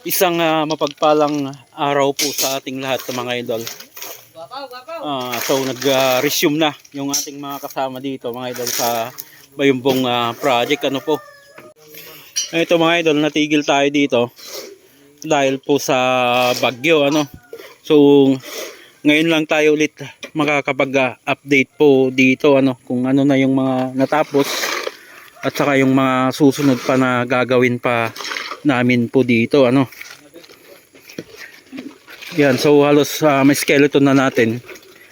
Isang ah, mapagpalang araw po sa ating lahat mga idol. Ah, so nag-resume na yung ating mga kasama dito mga idol sa Bayumbong ah, project ano po. Ito mga idol, natigil tayo dito dahil po sa bagyo ano. So ngayon lang tayo ulit makakapag-update po dito ano kung ano na yung mga natapos at saka yung mga susunod pa na gagawin pa namin po dito ano? Yan so halos ah, may skeleton na natin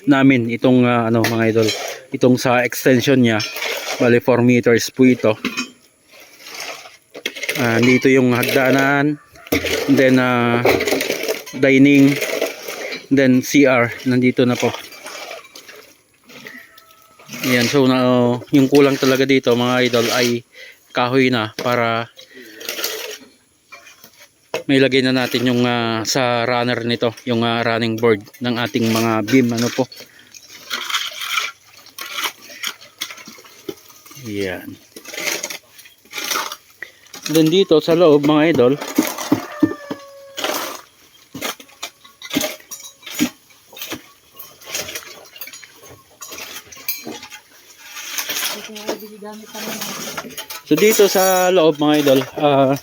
namin itong ah, ano mga idol itong sa extension niya. Bali 4 meters po ito. Ah, dito yung hagdanan then ah, dining then CR nandito na po. Yan so oh, yung kulang talaga dito mga idol ay kahoy na para may lagay na natin yung ah, sa runner nito yung ah, running board ng ating mga beam ano po? Yan. Then dito sa loob mga idol So dito sa loob mga idol, ah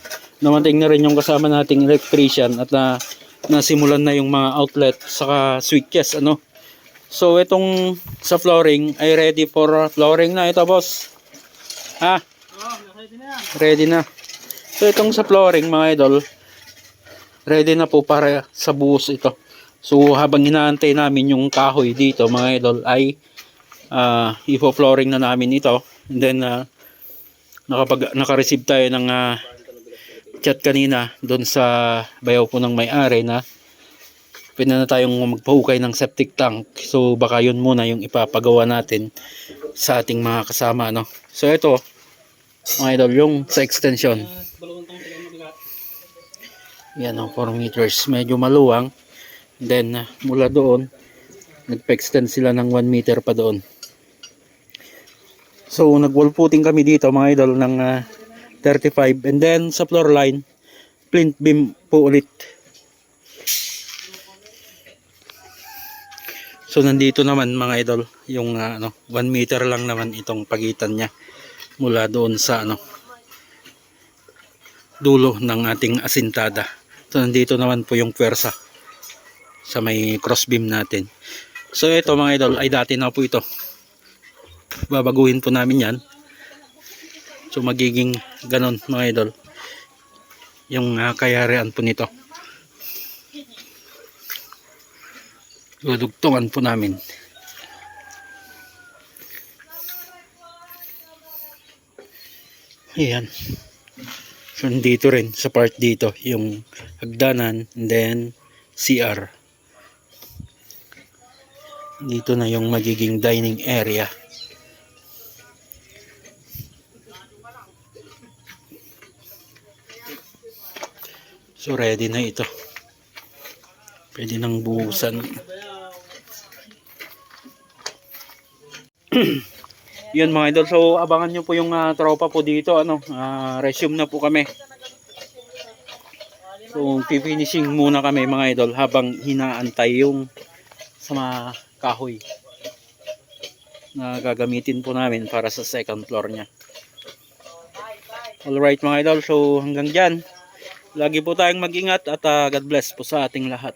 namating na rin yung kasama nating electrician at na nasimulan na yung mga outlet saka switches ano. So itong sa flooring ay ready for flooring na ito boss. Ah, ready na. So itong sa flooring mga idol, ready na po para sa buhos ito. So habang inaantay namin yung kahoy dito mga idol ay uh, ifo-flooring na namin ito. And then ah, nakapag naka-receive tayo ng ah, chat kanina doon sa bayaw po ng may-ari na pwede na tayong magpahukay ng septic tank. So baka yun muna yung ipapagawa natin sa ating mga kasama no. So ito mga idol yung sa extension. Yan o 4 meters medyo maluwang. Then mula doon nagpa-extend sila ng 1 meter pa doon. So nag-wall footing kami dito mga idol ng ah, 35 and then sa floor line plinth beam po ulit. So nandito naman mga idol yung ah, ano 1 meter lang naman itong pagitan niya mula doon sa ano dulo ng ating asintada. So nandito naman po yung pwersa sa may cross beam natin. So ito mga idol ay dati na po ito babaguhin po namin yan so magiging ganon mga idol. Yung uh, kayarian po nito. Dudugtungan po namin. Ayan. So dito rin sa part dito yung hagdanan and then CR dito na yung magiging dining area So ready na ito. Pwede nang buhusan. Yun mga idol. So abangan nyo po yung ah, tropa po dito. Ano, ah, resume na po kami. So pifinishing muna kami mga idol habang hinaantay yung sa mga kahoy na gagamitin po namin para sa second floor niya. Alright mga idol. So hanggang dyan. Lagi po tayong mag-ingat at ah, God bless po sa ating lahat.